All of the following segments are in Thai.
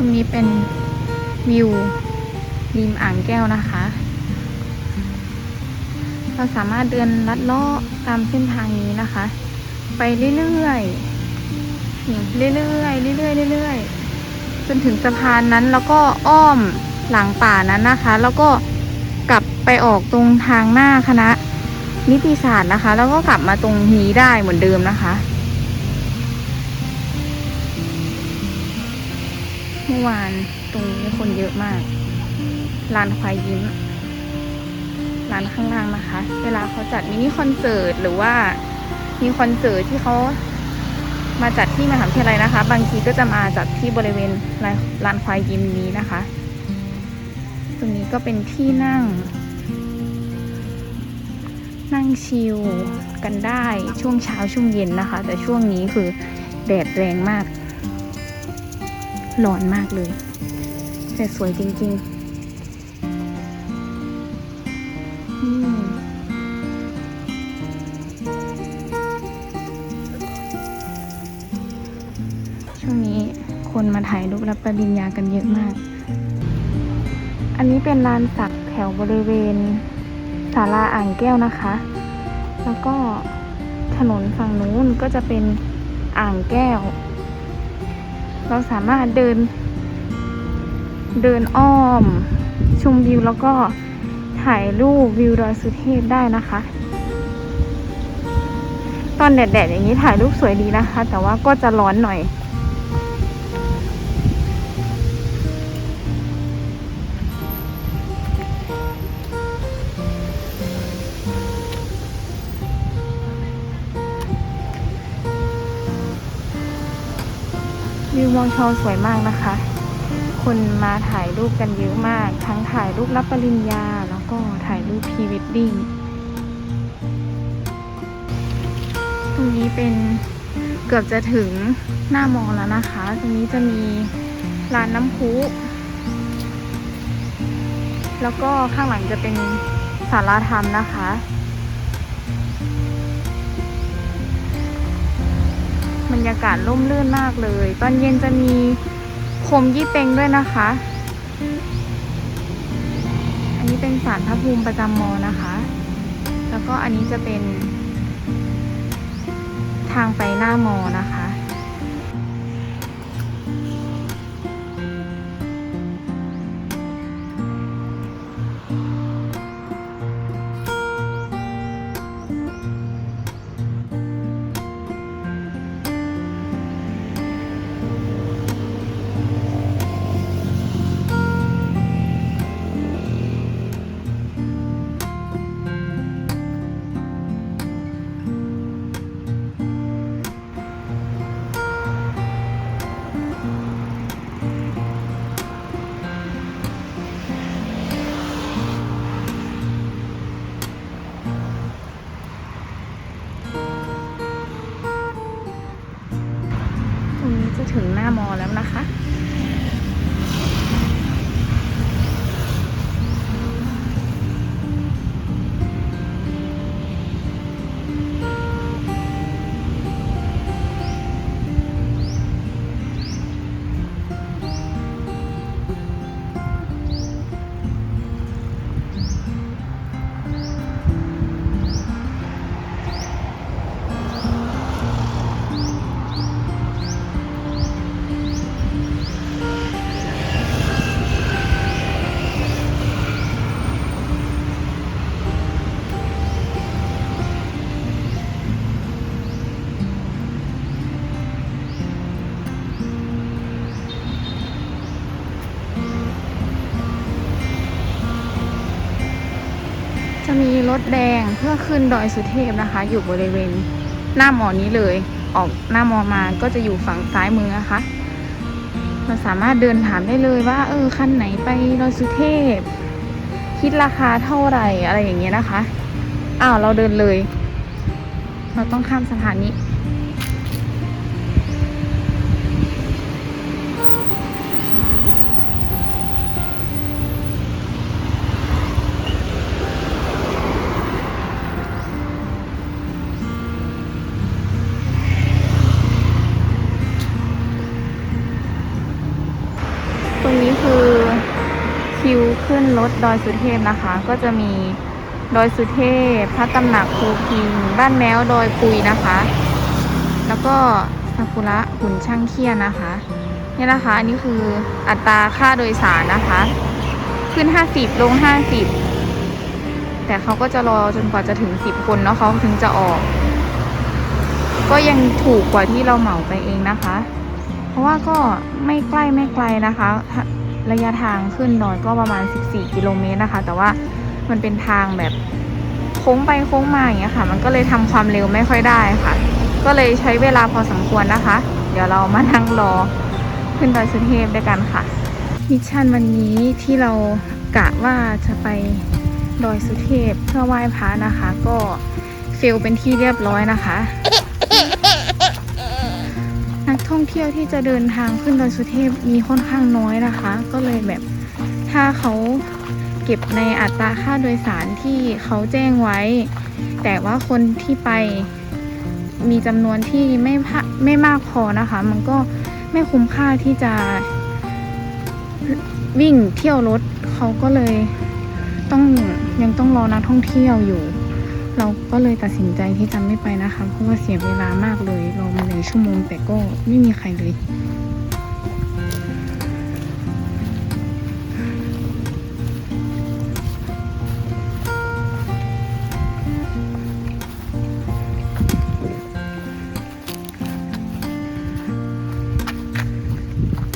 รงนี้เป็นวิวริมอ่างแก้วนะคะ เราสามารถเดินลัดเลาะตามเส้นทางนี้นะคะ ไปเรื่อยๆนี่เรื่อยๆเรื่อยๆเรื่อยๆจนถึงสะพานนั้นแล้วก็อ้อมหลังป่านั้นนะคะ แล้วก็กลับไปออกตรงทางหน้าคณะนิติศาสตร์นะคะ แล้วก็กลับมาตรงนี้ได้เหมือนเดิมนะคะ เมื่อวานตรงนี้คนเยอะมากลานควายยิ้มร้านข้างล่างนะคะ เวลาเขาจัดมินิคอนเสิร์ตหรือว่ามีคอนเสิร์ตที่เขามาจัดที่มหาวิทยาลัยนะคะ บางทีก็จะมาจัดที่บริเวณลานลานควายยิ้มนี้นะคะ ตรงนี้ก็เป็นที่นั่ง นั่งชิลกันได้ช่วงเช้าช่วงเย็นนะคะ แต่ช่วงนี้คือแดดแรงมาก ร้อนมากเลย แต่สวยจริงๆอืมช่วงนี้คนมาถ่ายรูปรับปริญญากันเยอะมาก อันนี้เป็นลานสักแถวบริเวณศาลาอ่างแก้วนะคะ แล้วก็ถนนฝั่งนู้นก็จะเป็นอ่างแก้ว เราสามารถเดิน เดินอ้อม ชมวิวแล้วก็ถ่ายรูปวิวดอยสุเทพได้นะคะ ตอนแดดๆอย่างนี้ถ่ายรูปสวยดีนะคะ แต่ว่าก็จะร้อนหน่อย มองชอสวยมากนะคะ คนมาถ่ายรูปกันเยอะมาก ทั้งถ่ายรูปรับปริญญา แล้วก็ถ่ายรูปพรีเวดดิ้งตรงนี้เป็นเกือบจะถึงหน้ามอแล้วนะคะ ตรงนี้จะมีร้านน้ำพุแล้วก็ข้างหลังจะเป็นศาลาธรรมนะคะ บรรยากาศร่มรื่นมากเลย ตอนเย็นจะมีโคมยี่เป็งด้วยนะคะ อันนี้เป็นสารพระภูมิประจำมอนะคะ แล้วก็อันนี้จะเป็นทางไปหน้ามอนะคะ ถึงหน้ามอแล้วนะคะ ถแดงเพื่อขึ้นดอยสุเทพนะคะ อยู่บริเวณหน้ามอนี้เลย ออกหน้ามอมาก็จะอยู่ฝั่งซ้ายมือนะคะเราสามารถเดินถามได้เลยว่า เออคันไหนไปดอยสุเทพ คิดราคาเท่าไหร่อะไรอย่างเงี้ยนะคะอ้าวเราเดินเลย เราต้องข้ามสถานี คิวขึ้นรถดอยสุเทพนะคะ ก็จะมีดอยสุเทพ พระตำหนักภูพิง บ้านแมวดอยปุยนะคะ แล้วก็ซากุระหุ่นช่างเคียนนะคะนี่นะคะอันนี้คืออัตราค่าโดยสารนะคะ ขึ้น 50 ลง 50 แต่เขาก็จะรอจนกว่าจะถึง 10 คนเนาะเขาถึงจะออก ก็ยังถูกกว่าที่เราเหมาไปเองนะคะ เพราะว่าก็ไม่ใกล้ไม่ไกลนะคะ ระยะทางขึ้นดอยก็ประมาณ 14 กิโลเมตรนะคะ แต่ว่ามันเป็นทางแบบโค้งไปโค้งมาอย่างเงี้ยค่ะ มันก็เลยทำความเร็วไม่ค่อยได้ค่ะ ก็เลยใช้เวลาพอสมควรนะคะ เดี๋ยวเรามานั่งรอขึ้นดอยสุเทพด้วยกันค่ะ มิชชั่นวันนี้ที่เรากะว่าจะไปดอยสุเทพเพื่อไหว้พระนะคะ ก็เฟลเป็นที่เรียบร้อยนะคะ ท่องเที่ยวที่จะเดินทางขึ้นดอยสุเทพมีค่อนข้างน้อยนะคะ ก็เลยแบบถ้าเขาเก็บในอัตราค่าโดยสารที่เขาแจ้งไว้ แต่ว่าคนที่ไปมีจำนวนที่ไม่ไม่มากพอนะคะ มันก็ไม่คุ้มค่าที่จะวิ่งเที่ยวรถเขาก็เลยต้องยังต้องรอนักท่องเที่ยวอยู่ เราก็เลยตัดสินใจที่จะไม่ไปนะคะ เพราะว่าเสียเวลามากเลยรอมาหนึ่งชั่วโมงแต่ก็ไม่มีใครเลย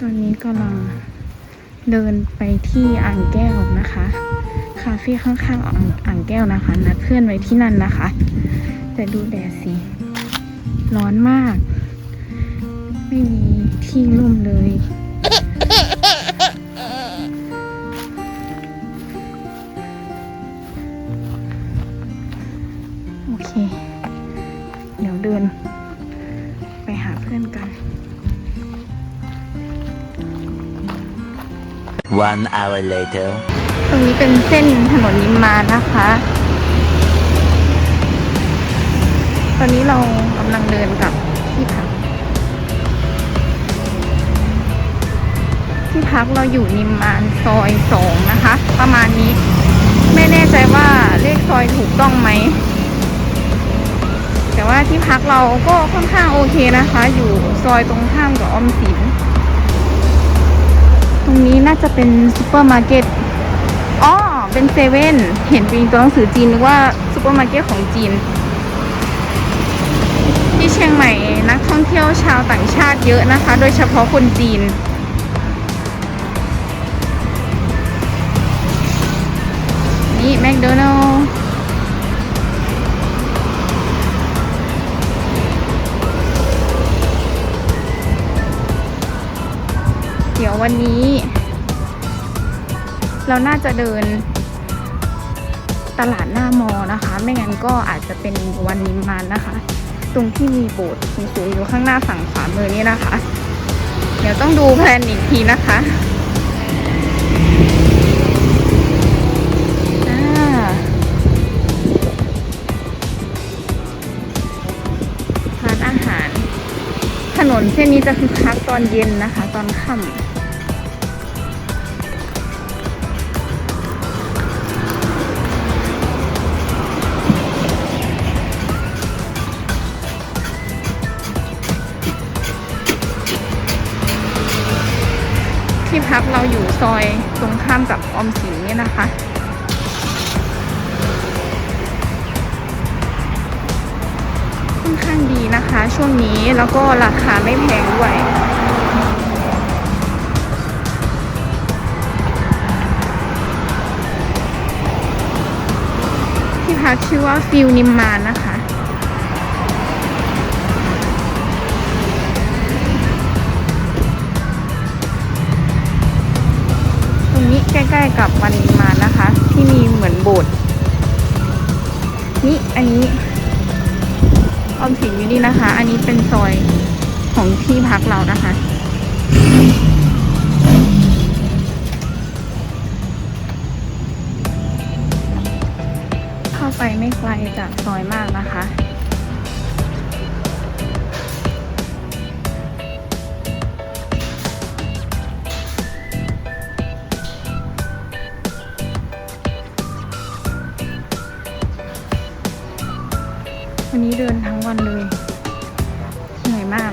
ตอนนี้กำลังเดินไปที่อ่างแก้วนะคะ คาเฟ่ข้างๆอ่างอ่างแก้วนะคะนัดเพื่อนไว้ที่นั่นนะคะ แต่ดูแดดสิร้อนมาก ไม่มีที่ร่มเลยโอเค เดี๋ยวเดิน ไปหาเพื่อนกัน One hour later. ตรงนี้เป็นเส้นถนนนิมมานนะคะ ตอนนี้เรากำลังเดินกับที่พัก ที่พักเราอยู่นิมมานซอยสองนะคะ ประมาณนี้ ไม่แน่ใจว่าเลขซอยถูกต้องไหม แต่ว่าที่พักเราก็ค่อนข้างโอเคนะคะ อยู่ซอยตรงข้ามกับออมสิน ตรงนี้น่าจะเป็นซูเปอร์มาร์เก็ต เป็นเซเว่นเห็นเป็นตัวหนังสือจีนนึกว่าซูเปอร์มาร์เก็ตของจีน ที่เชียงใหม่นักท่องเที่ยวชาวต่างชาติเยอะนะคะ โดยเฉพาะคนจีน นี่แมคโดนัลล์เดี๋ยววันนี้ เราน่าจะเดินตลาดหน้ามอนะคะ ไม่งั้นก็อาจจะเป็นวันนิมมานนะคะ ตรงที่มีโบสถ์สูงๆอยู่ข้างหน้าฝั่งขวามือนี่นะคะ เดี๋ยวต้องดูแพลนอีกทีนะคะอ่าร้านอาหาร ถนนเส้นนี้จะคึกคักตอนเย็นนะคะ ตอนค่ำ พักเราอยู่ซอยตรงข้ามกับออมสินเนี่ยนะคะ ค่อนข้างดีนะคะ ช่วงนี้แล้วก็ราคาไม่แพงด้วยที่พักชื่อว่าฟิลนิมมานนะคะ ใกล้ๆกับวันนิมานนะคะ ที่มีเหมือนโบสถ์นี่อันนี้ออมสินอยู่นี่นะคะ อันนี้เป็นซอยของที่พักเรานะคะเข้าไปไม่ไกลจากซอยมากนะคะ เดินทั้งวันเลย เหนื่อยมาก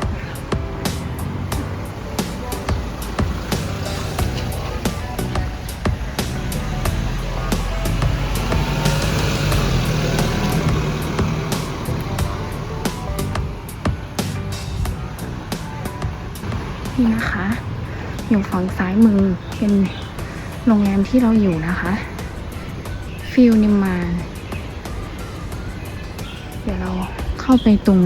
นี่นะคะ อยู่ฝั่งซ้ายมือเป็นโรงแรมที่เราอยู่นะคะฟิลนิมมานเดี๋ยวเรา เข้าไปตรง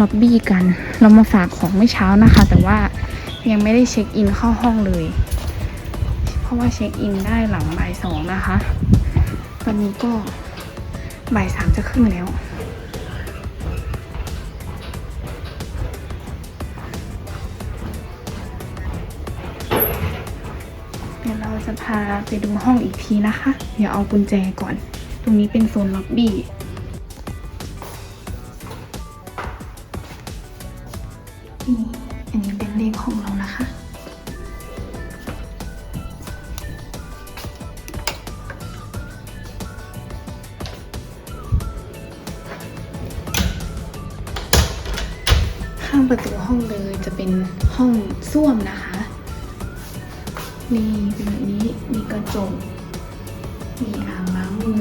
ล็อบบี้กัน เรามาฝากของไม่เช้านะคะ แต่ว่ายังไม่ได้เช็คอินเข้าห้องเลย เพราะว่าเช็คอินได้หลังบ่ายสองนะคะ ตอนนี้ก็บ่ายสามจะครึ่งแล้ว เดี๋ยวเราจะพาไปดูห้องอีกทีนะคะ เดี๋ยวเอากุญแจก่อน ตรงนี้เป็นโซนล็อบบี้ ประตูห้องเลยจะเป็นห้องส้วมนะคะ นี่เป็นแบบนี้มีกระจก มีอ่างล้างมือ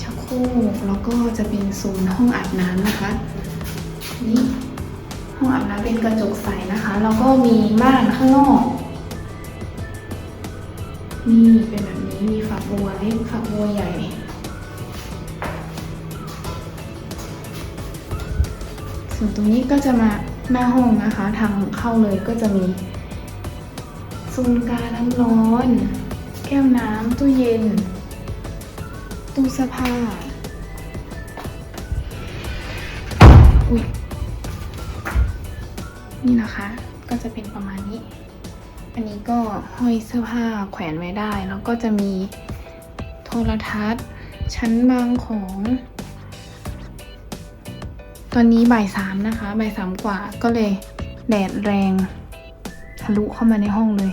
ชักโครกแล้วก็จะเป็นโซนห้องอาบน้ำนะคะ นี่ห้องอาบน้ำเป็นกระจกใสนะคะ แล้วก็มีม่านข้างนอกนี่เป็นแบบนี้มีฝักบัวเล็กฝักบัวใหญ่ ส่วนตรงนี้ก็จะมาหน้าห้องนะคะ ทางเข้าเลยก็จะมีโซนกาน้ำร้อน แก้วน้ำตู้เย็น ตู้เสื้อผ้าอุ้ยนี่นะคะก็จะเป็นประมาณนี้ อันนี้ก็ห้อยเสื้อผ้าแขวนไว้ได้ แล้วก็จะมีโทรทัศน์ ชั้นบางของ ตอนนี้บ่ายสามนะคะบ่ายสามกว่าก็เลยแดดแรงทะลุเข้ามาในห้องเลย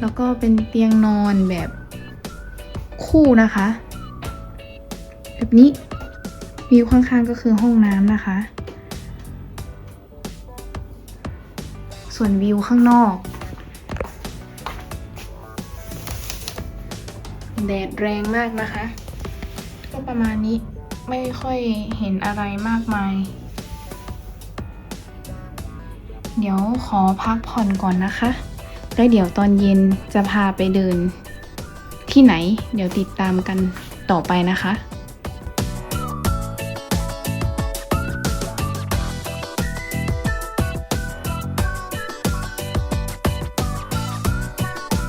แล้วก็เป็นเตียงนอนแบบคู่นะคะ แบบนี้วิวข้างๆก็คือห้องน้ำนะคะ ส่วนวิวข้างนอก แดดแรงมากนะคะ ก็ประมาณนี้ ไม่ค่อยเห็นอะไรมากมาย เดี๋ยวขอพักผ่อนก่อนนะคะ แล้วเดี๋ยวตอนเย็นจะพาไปเดินที่ไหน เดี๋ยวติดตามกันต่อไปนะคะ